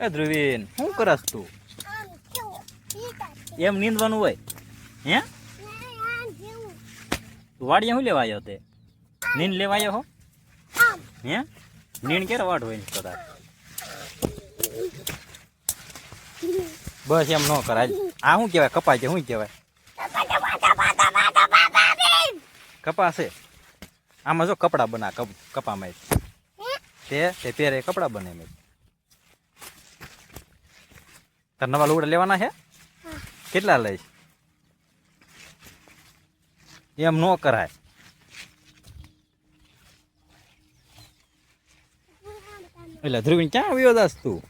એ ધ્રુવીન શું કરસ તું? એમ નીંદવાનું હોય? હે? વાડીએ શું લેવા આવ્યો તે? નીંદ લેવા આવ્યો હો? હે? નીંદ ક્યારે વાટ હોય તો તાર બસ એમ ન કરાય આ શું કહેવાય? કપાય છે, શું કહેવાય? કપા છે? આમાં જો કપડાં બના, કપ, કપામાં તે તે પહેરે કપડાં બને મેં તાર નવા લુગડા લેવાના છે? કેટલા લઈશ એમ ન કરાય. એટલે ધ્રુવીન ક્યાં આવ્યો દાસ તું?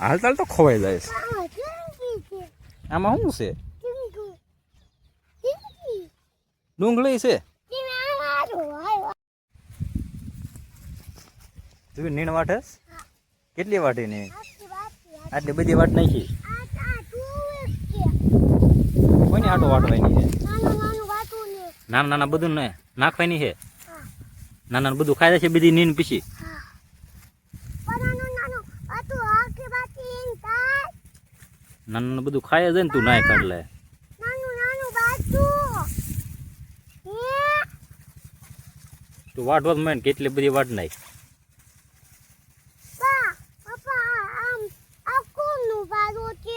હાલ તાલ તો ખોવાઈ જાય છે આમ શું છે? ડુંગળી છે? ધ્રુવીન નીણ વાટે કેટલી વાટી ની આખી વાત આટલી. બધી વાટ નાખી? આ આ તું કે કોની આટો વાટવાની છે? નાનું નાનું વાતું ને. નાના નાના બધું ને નાખવાની છે? હા. નાના નાના બધું ખાય છે બધી નીન પીસી હા. પણ નાનું નાનું વાતું આખી બાકી એમ થાય. નાના નાના બધું ખાય છે ને તું નાય કાઢ લે નાનું નાનું બાતું હે? તું વાટ વાટ મેં કેટલી બધી વાટ નાખ પા પપ્પા આમ આ કોનું બારું છે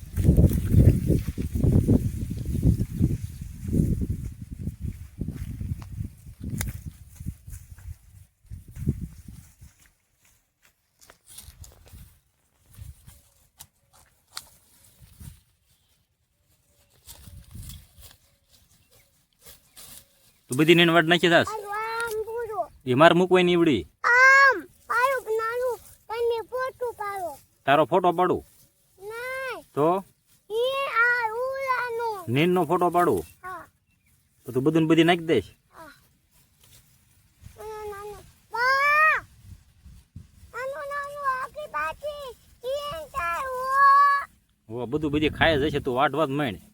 તું બધી નીન વાટ નાખી પૂરો. એ મારે મૂકવાય નીવડી. તારો ફોટો પાડું? તો? નીન નો નીનનો ફોટો પાડું? તો તું બધું ને બધી નાખી દઈશ બધું બધી ખાય જશે તું વાટ વાત મેણ આયું.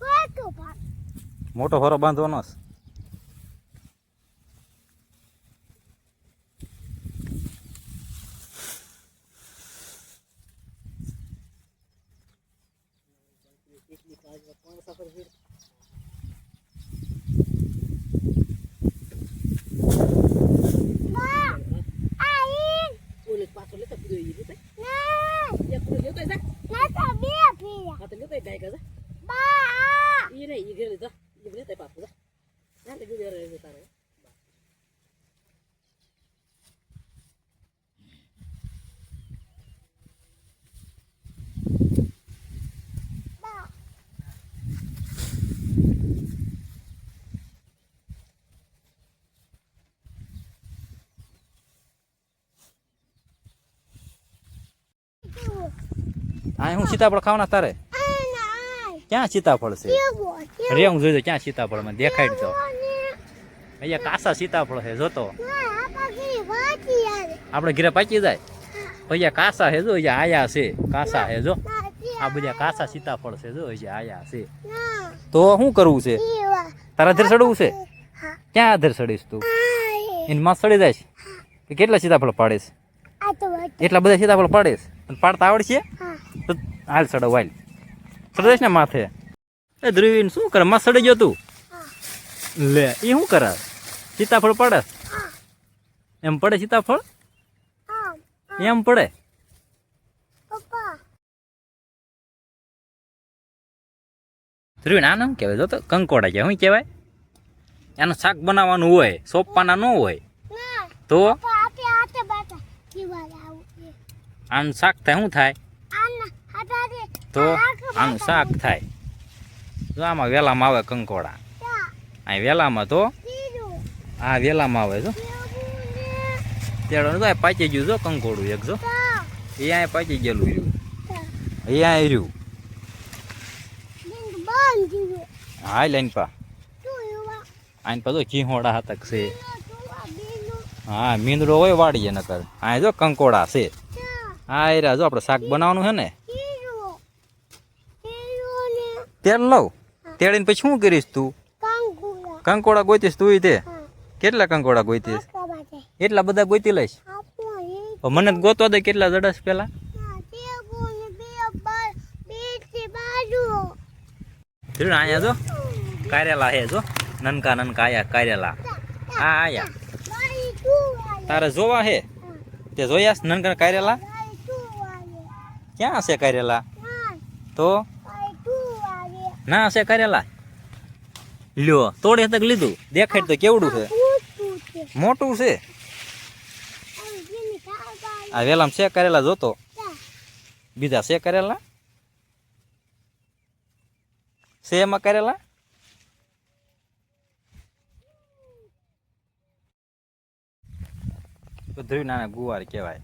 પોતું પાડો મોટો હોરો બાંધવાનો છે. બા આ ઈન પોલીસ પાછો લેતો કીધું એ રીતે ના એક પોલીસ લેતો જા ના તો બે પીયા હા તો લેતો ગાય કા જા બા આ ઈ નહીં ઈ ઘરે જા ઈ લેતો પાછો જા ના તો ગુજર રહે તારે બા કેવું આ હું સીતાફળ ખાવાના તારે? ક્યાં સીતાફળ છે? રે હું જોઈજો ક્યાં સીતાફળ મને દેખાડ તો અહીંયા કાસા સીતાફળ છે જોતો. આપણે ઘરે પાકી જાય? અહીંયા કાસા છે જો અહીંયા આયા છે. કાસા છે જો. આ બધા કાસા સીતાફળ છે જો અહીંયા આયા છે. તો શું કરવું છે? તારા ધર ચડવું છે? ક્યાં આધર ચડીશ તું? એની માં ચડી જાય કેટલા સીતાફળ પાડીશ એટલા બધા સીતાફળ પાડીશ અને પાડતા આવડશે? હા. હાલ સડો હાલ ચડેશ ને માથે. એ ધ્રુવીન શું કરે? માં સડી ગયો તું? લે એ શું કરે? સીતાફળ પડે? એમ પડે સીતાફળ? એમ પડે? ધ્રુવીન આ નામ કહેવાય? જો તો કંકોડા કે શું કહેવાય? એનું શાક બનાવવાનું હોય સોપાના ન હોય. તો? આનું શાક થાય શું થાય? તો આનું શાક થાય. જો આમાં વેલામાં આવે કંકોડા. આ વેલામાં તો આ વેલામાં આવે જો. કેવું તેડો તો પાચી ગયું જો કંકોડું એક જો. એ અહીંયા પાચી ગયેલું રહ્યું. તા અહીંયા રહ્યું. હા લાઈન પા. તું યુવા તો ચીહોડા છે. હા, મીંદડો હોય વાડીએ નકર. આ જો કંકોડા છે. તા હા એ જો આપણે શાક બનાવવાનું છે ને. તેલ લઉં. તેડીને પછી શું કરીશ તું? કંકોડા. ગોતીશ તું તે? કેટલા કંકોડા ગોતીશ? એટલા બધા ગોતી લઈશ? મને ગોતવા દે કેટલા જડસ પેલા. અહીંયા જો. કારેલા હે જો. નનકા નનકા આયા કારેલા. આ આયા. તારે જોવા હે? તે જોયા નનકા કારેલા? ક્યાં છે કારેલા? તો ના, છે કરેલા. લ્યો, તોડે તક લીધું. દેખાય તો કેવડું છે. મોટું છે. આ વેલામ છે કરેલા, જોતો. બીજા છે કરેલા? છે એમાં કરેલા? ધ્રુવ નાના ગુવાર કહેવાય.